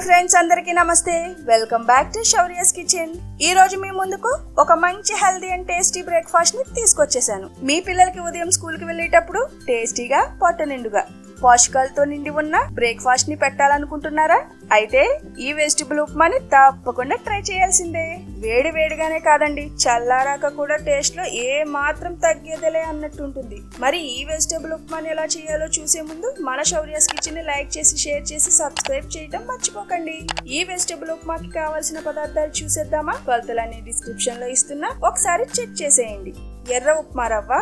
Hi friends అందరికీ నమస్తే. Welcome back to Shaurya's kitchen. ఈ రోజు మీ ముందుకు ఒక మంచి హెల్దీ అండ్ టేస్టీ బ్రేక్ఫాస్ట్ని తీసుకొచ్చేసాను. మీ పిల్లలకి ఉదయం స్కూల్కి వెళ్ళేటప్పుడు టేస్టీగా పొట్ట నిండుగా. పోషకాలతో నిండి ఉన్న బ్రేక్ఫాస్ట్ని పెట్టాలనుకుంటున్నారా? అయితే ఈ వెజిటబుల్ ఉప్మాని తప్పకుండా ట్రై చేయాల్సిందే. వేడి వేడిగానే కాదండి చల్లారాక కూడా టేస్ట్లో ఏ మాత్రం తగ్గేదిలే అన్నట్టు ఉంటుంది మరి ఈ వెజిటబుల్ ఉప్మాని ఎలా చేయాలో చూసే ముందు మన శౌర్యాస్ కిచెన్ని లైక్ చేసి షేర్ చేసి సబ్స్క్రైబ్ చేయడం మర్చిపోకండి. ఈ వెజిటబుల్ ఉప్మాకి కావాల్సిన పదార్థాలు చూసేద్దామా? కొలతలన్నీ డిస్క్రిప్షన్లో ఇస్తున్నా ఒకసారి చెక్ చేసేయండి. ఎర్ర ఉప్మా రవ్వ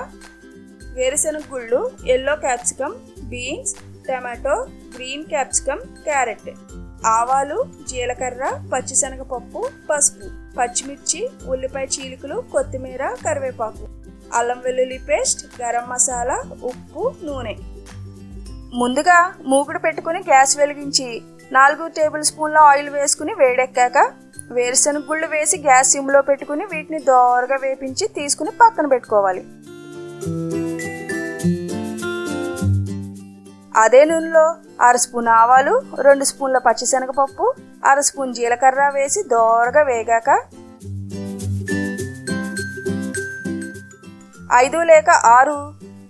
వేరుశనగ గుళ్ళు yellow capsicum beans tomato green capsicum carrot. ఆవాలు జీలకర్ర పచ్చిశనగపప్పు పసుపు. పచ్చిమిర్చి ఉల్లిపాయ చీలికలు కొత్తిమీర కరివేపాకు. అల్లం వెల్లుల్లి పేస్ట్ గరం మసాలా ఉప్పు నూనె. ముందుగా మూకుడు పెట్టుకుని గ్యాస్ వెలిగించి నాలుగు టేబుల్ స్పూన్ల ఆయిల్ వేసుకుని వేడెక్కాక వేరుశనగ గుళ్ళు వేసి గ్యాస్ సిమ్లో పెట్టుకుని వీటిని దోరగా వేపించి తీసుకుని పక్కన పెట్టుకోవాలి. అదే నూనెలో అర స్పూన్ ఆవాలు రెండు స్పూన్ల పచ్చిశనగపప్పు అర స్పూన్ జీలకర్ర వేసి దోరగా వేగాక ఐదు లేక ఆరు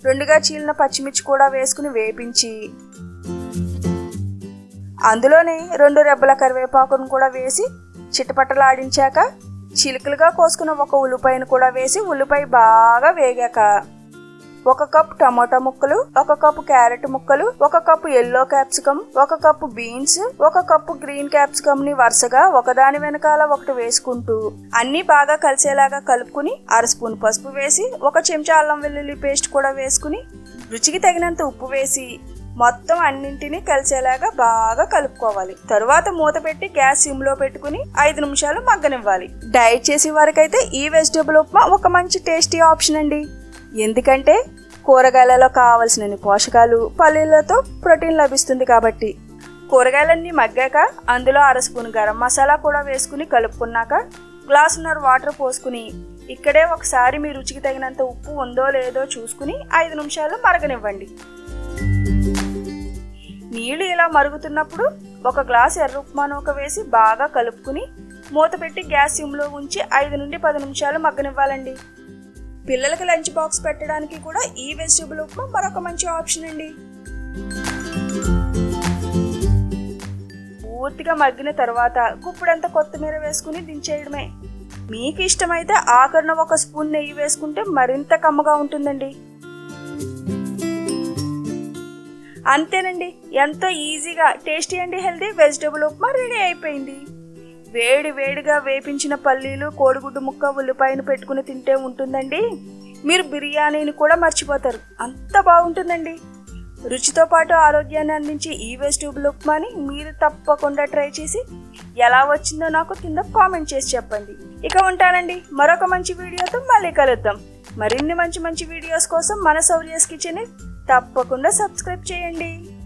రెండుగా చీలిన పచ్చిమిర్చి కూడా వేసుకుని వేపించి అందులోనే రెండు రెబ్బల కరివేపాకును కూడా వేసి చిటపటలాడించాక చిలుకలుగా కోసుకున్న ఒక ఉల్లిపాయను కూడా వేసి ఉల్లిపాయ బాగా వేగాక ఒక కప్ టమాటా ముక్కలు ఒక కప్పు క్యారెట్ ముక్కలు ఒక కప్పు ఎల్లో క్యాప్సికమ్ ఒక కప్పు బీన్స్ ఒక కప్పు గ్రీన్ క్యాప్సికమ్ని వరుసగా ఒకదాని వెనకాల ఒకటి వేసుకుంటూ అన్ని బాగా కలిసేలాగా కలుపుకుని అర స్పూన్ పసుపు వేసి ఒక చెంచా అల్లం వెల్లుల్లి పేస్ట్ కూడా వేసుకుని రుచికి తగినంత ఉప్పు వేసి మొత్తం అన్నింటినీ కలిసేలాగా బాగా కలుపుకోవాలి. తరువాత మూత పెట్టి గ్యాస్ సిమ్లో పెట్టుకుని ఐదు నిమిషాలు మగ్గనివ్వాలి. డైట్ చేసే వారికైతే ఈ వెజిటేబుల్ ఉప్మా ఒక మంచి టేస్టీ ఆప్షన్ అండి. ఎందుకంటే కూరగాయలలో కావలసిన పోషకాలు పల్లీలతో ప్రోటీన్ లభిస్తుంది కాబట్టి. కూరగాయలన్నీ మగ్గాక అందులో అర స్పూన్ గరం మసాలా కూడా వేసుకుని కలుపుకున్నాక గ్లాసున్నర వాటర్ పోసుకుని ఇక్కడే ఒకసారి మీ రుచికి తగినంత ఉప్పు ఉందో లేదో చూసుకుని ఐదు నిమిషాలు మరగనివ్వండి. నీళ్ళు ఇలా మరుగుతున్నప్పుడు ఒక గ్లాస్ ఎర్ర ఉప్మానూక వేసి బాగా కలుపుకుని మూత పెట్టి గ్యాస్ సిమ్లో ఉంచి ఐదు నుండి పది నిమిషాలు మగ్గనివ్వాలండి. పిల్లలకి లంచ్ బాక్స్ పెట్టడానికి కూడా ఈ వెజిటబుల్ ఉప్మా మరొక మంచి ఆప్షన్ అండి. పూర్తిగా మగ్గిన తర్వాత గుప్పుడంత కొత్తిమీర వేసుకుని దించేయడమే. మీకు ఇష్టమైతే ఆఖరిన ఒక స్పూన్ నెయ్యి వేసుకుంటే మరింత కమ్మగా ఉంటుందండి. అంతేనండి ఎంతో ఈజీగా tasty and healthy vegetable upma ready అయిపోయింది. వేడి వేడిగా వేపించిన పల్లీలు కోడిగుడ్డు ముక్క ఉల్లిపాయను పెట్టుకుని తింటే ఉంటుందండి. మీరు బిర్యానీని కూడా మర్చిపోతారు. అంత బాగుంటుందండి. రుచితో పాటు ఆరోగ్యాన్ని అందించే ఈ వేస్ట్ ఉప్మాని మీరు తప్పకుండా ట్రై చేసి ఎలా వచ్చిందో నాకు కింద కామెంట్ చేసి చెప్పండి. ఇక ఉంటానండి. మరొక మంచి వీడియోతో మళ్ళీ కలుద్దాం. మరిన్ని మంచి మంచి వీడియోస్ కోసం మన సౌర్యస్ కిచెన్ తప్పకుండా సబ్స్క్రైబ్ చేయండి.